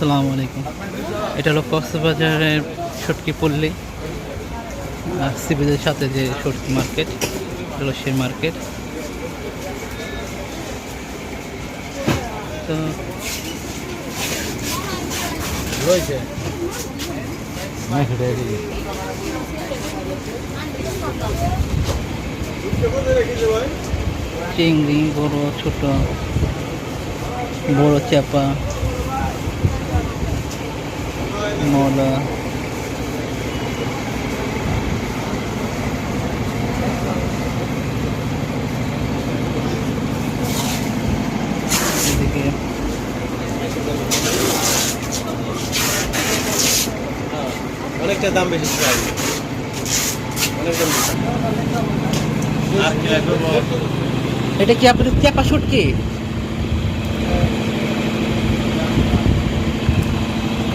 আসসালামু আলাইকুম। এটা হলো কক্সবাজারের সটকি পল্লী, আর সিবিদের সাথে যে সটকি মার্কেট, এটা হলো সেই মার্কেট। তো রয়েছে। চিংড়ি, বড়, ছোট, বড় চাপা মলা অনেকটা দাম বেশি? এটা কি। আপনার চাপা শুটকি চাপা এটা কি লাগবে ভালো আপনাদের? এটা কি পুঁটি শুটকি? আর এই স্বল্পনে কি লাগবে আপনাদের আমার তো অনেক কিছুই লাগে হ্যাঁ এটা কি কেজি সাতশো টাকা সাতশো টাকা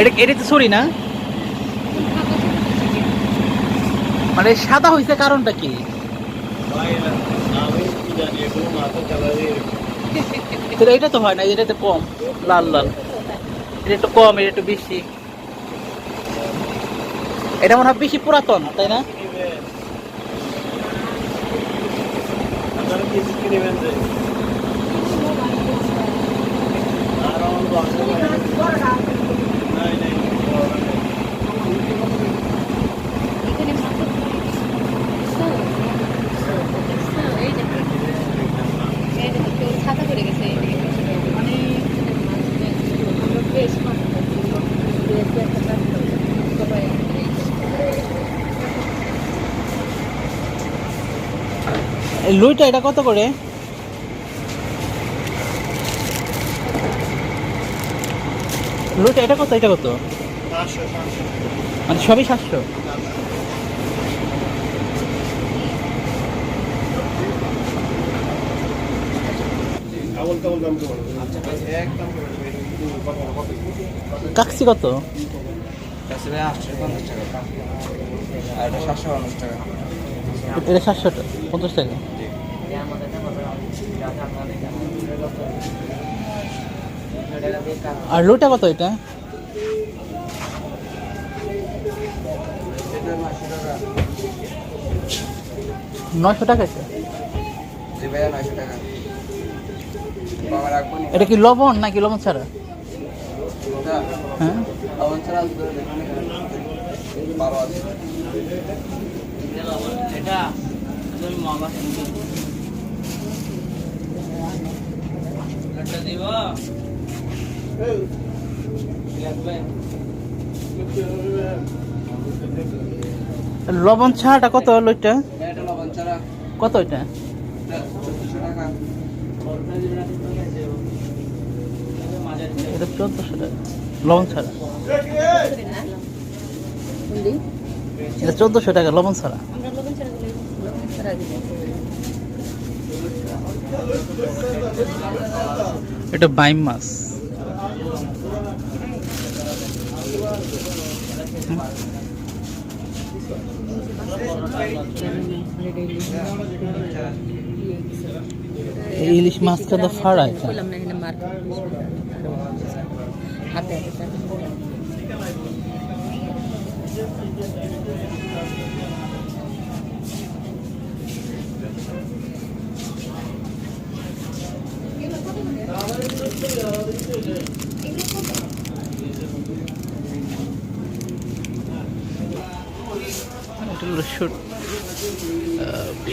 এটা এটা তো সরি না? মানে সাদা হয়েছে কারণটা কি? কি এটা তো হয় না এটা তো কম লাল লাল। এটা একটু কম এটা একটু বেশি। এটা মনে হয় বেশি পুরাতন তাই না? আপনারা কিনবেন লুইটা এটা কত করে? লুইটা এটা কত এটা কত? মানে সবই সাতশো? একদম কাকসি কত? পঞ্চাশ টাকা। এটা সাতশো পঞ্চাশ টাকা এটা সাতশো টাকা পঞ্চাশ টাকা আর লুইটা কত এটা? নয়শো টাকা এটা? এটা কি লবণ নাকি লবণ ছাড়া? হ্যাঁ? এটা লবণ ছাড়াটা কত হলো এটা কত এটা চোদ্দশো টাকা। লবণ ছাড়া। এটা চোদ্দশো টাকা লবণ ছাড়া। এটা বাইম মাছ। ইলিশ মাছ কাদা ফাড়া এটা। বললাম না এখানে মার্কেট হাতে হাতে এটা হলো সুর-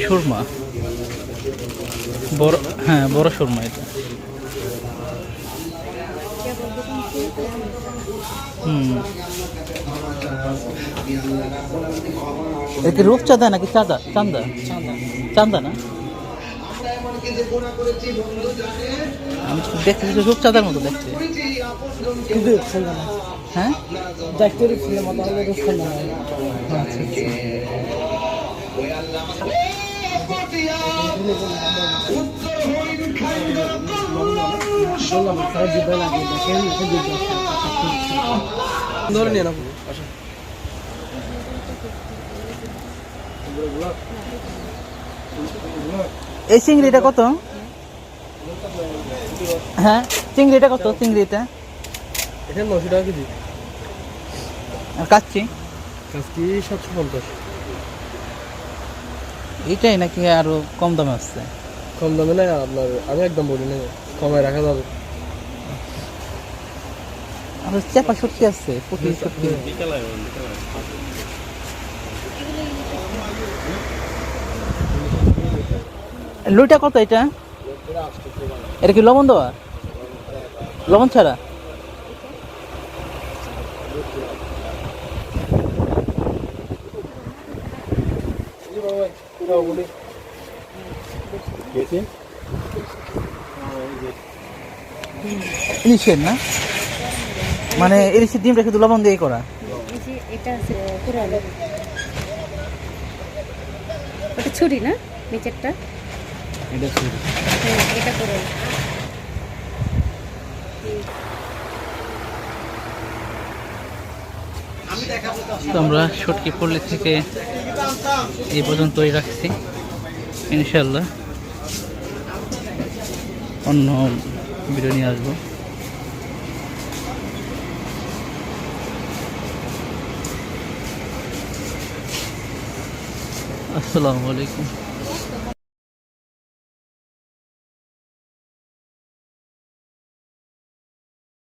সুরমা। বড় হ্যাঁ বড় সুরমা এটা। হুম। রূপচাঁদা নাকি চাঁদা? চান্দা চান্দা না? আমি দেখতে রূপচাঁদার মতো দেখতে। হ্যাঁ? আচ্ছা। ধরে নিয়ে নেব এই চিংড়িটা কত? হ্যাঁ চিংড়িটা কত চিংড়িটা? এখানে নশো টাকা কেজি। আর কাচ্ছি কাজকি সাতশো পঞ্চাশ। এইটাই নাকি আরও কম দামে আসছে? কম দামে না আপনার আমি একদম বলি না কমায় রাখা যাবে। আর চেপা সত্যি আছে পুঁটি সত্যি। লুইটা কত এটা? এটা কি লবণ দেওয়া? লবণ ছাড়া? ইলিশের না? মানে ইলিশের ডিমটা শুধু লবণ দিয়ে করা? এটা ছুরি না? নিচেরটা? এটা হ্যাঁ এটা পুরানো আমরা সটকি পল্লী থেকে এই পর্যন্তই রাখছি ইনশাল্লাহ অন্য ভিডিও নিয়ে আসব। আসসালামু আলাইকুম।